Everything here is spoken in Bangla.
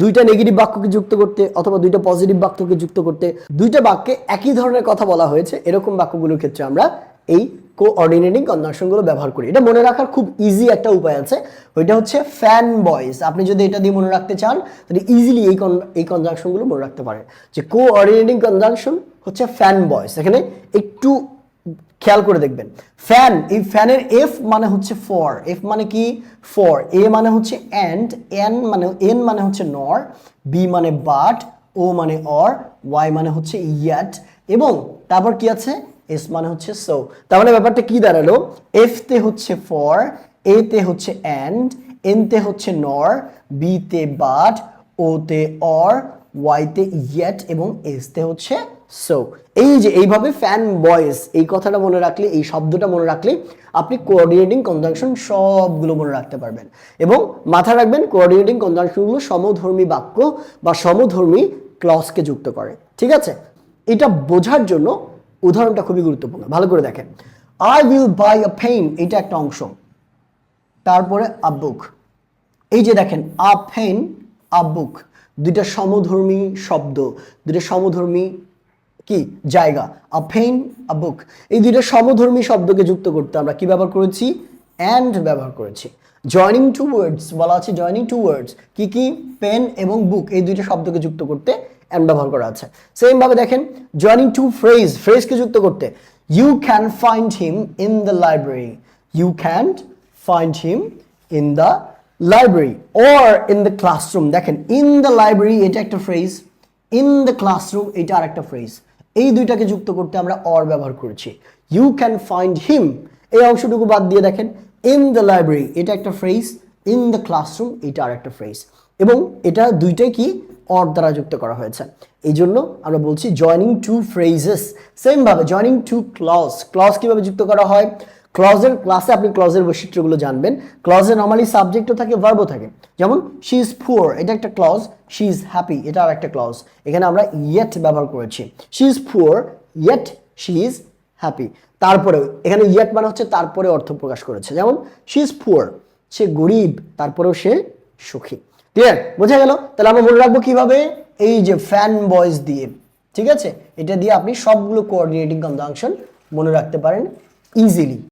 দুইটা নেগেটিভ বাক্যকে যুক্ত করতে অথবা দুইটা পজিটিভ বাক্যকে যুক্ত করতে দুইটা বাক্যে একই ধরনের কথা বলা হয়েছে। এরকম বাক্যগুলোর ক্ষেত্রে আমরা এই কোঅর্ডিনেটিং কনজাংশনগুলো ব্যবহার করি। এটা মনে রাখার খুব ইজি একটা উপায় আছে। ওইটা হচ্ছে ফ্যান বয়েস আপনি যদি এটা দিয়ে মনে রাখতে চান, তাহলে ইজিলি এই এই কনজাংশনগুলো মনে রাখতে পারেন। যে কোঅর্ডিনেটিং কনজাংশন হচ্ছে ফ্যান বয়েস এখানে একটু খেয়াল করে দেখবেন। ফ্যান এই ফ্যানের এফ মানে হচ্ছে ফর এফ মানে কি? ফর এ মানে হচ্ছে অ্যান্ড এন মানে এন মানে হচ্ছে নর বি মানে বাট ও মানে অর ওয়াই মানে হচ্ছে ইয়াট এবং তারপর কি আছে? এস মানে হচ্ছে সো তার মানে ব্যাপারটা কি দাঁড়াল? এফ তে হচ্ছে ফর এ তে হচ্ছে অ্যান্ড এন তে হচ্ছে নর বি তে বাট ও তে অর ওয়াইতে ইয়েট এবং এসতে হচ্ছে সো এই যে এইভাবে ফ্যান বয়েস এই কথাটা মনে রাখলে, এই শব্দটা মনে রাখলে আপনি কোঅর্ডিনেটিং কনজাংশন সবগুলো মনে রাখতে পারবেন। এবং মাথা রাখবেন কোঅর্ডিনেটিং কনজাংশনগুলো সমধর্মী বাক্য বা সমধর্মী ক্লসকে যুক্ত করে। ঠিক আছে? এটা বোঝার জন্য উদাহরণটা খুবই গুরুত্বপূর্ণ। ভালো করে দেখেন। I will buy a pen এটা একটা অংশ। তারপরে আ বুক এই যে দেখেন আ পেন আ বুক দুইটা সমধর্মী শব্দ, দুইটা সমধর্মী কি? জায়গা আ পেন আ বুক এই দুইটা সমধর্মী শব্দকে যুক্ত করতে আমরা কি ব্যবহার করেছি? অ্যান্ড ব্যবহার করেছি। জয়নিং টু ওয়ার্ডস বলা আছে জয়নিং টু ওয়ার্ডস কি কি? পেন এবং বুক এই দুইটা শব্দকে যুক্ত করতে অ্যান্ড ব্যবহার করা আছে। সেম ভাবে দেখেন জয়নিং টু ফ্রেজ ফ্রেজকে যুক্ত করতে। You can find him in the library you can find him in the library or in the classroom দেখেন ইন দ্য লাইব্রেরি এটা একটা ফ্রেজ ইন দ্য ক্লাসরুম এটা আর একটা ফ্রেজ এই দুইটাকে যুক্ত করতে আমরা অর ব্যবহার করেছি। ইউ ক্যান ফাইন্ড হিম এই অংশটুকু বাদ দিয়ে দেখেন ইন দ্য লাইব্রেরি এটা একটা ফ্রেজ ইন দ্য ক্লাসরুম এটা আর একটা ফ্রেজ এবং এটা দুইটাই কি অর দ্বারা যুক্ত করা হয়েছে। এই জন্য আমরা বলছি জয়নিং টু ফ্রেজেস সেম ভাবে জয়নিং টু ক্লজ ক্লজ কীভাবে যুক্ত করা হয়? ক্লজের ক্লাসে আপনি ক্লজের বৈশিষ্ট্যগুলো জানবেন। ক্লজে নর্মালি সাবজেক্টও থাকে ভার্বও থাকে। যেমন শি ইজ পুয়ার এটা একটা ক্লজ শি ইজ হ্যাপি এটা আর একটা ক্লজ এখানে আমরা ইয়েট ব্যবহার করেছি। She is poor yet she is happy তারপরে এখানে ইয়েট মানে হচ্ছে তারপরে অর্থ প্রকাশ করেছে। যেমন শি ইজ পুয়ার সে গরিব, তারপরেও সে সুখী। ক্লিয়ার বোঝা গেল? তাহলে আমরা মনে রাখব কীভাবে? এই যে ফ্যান বয়েস দিয়ে। ঠিক আছে? এটা দিয়ে আপনি সবগুলো কোঅর্ডিনেটিং কনজাংশন মনে রাখতে পারেন ইজিলি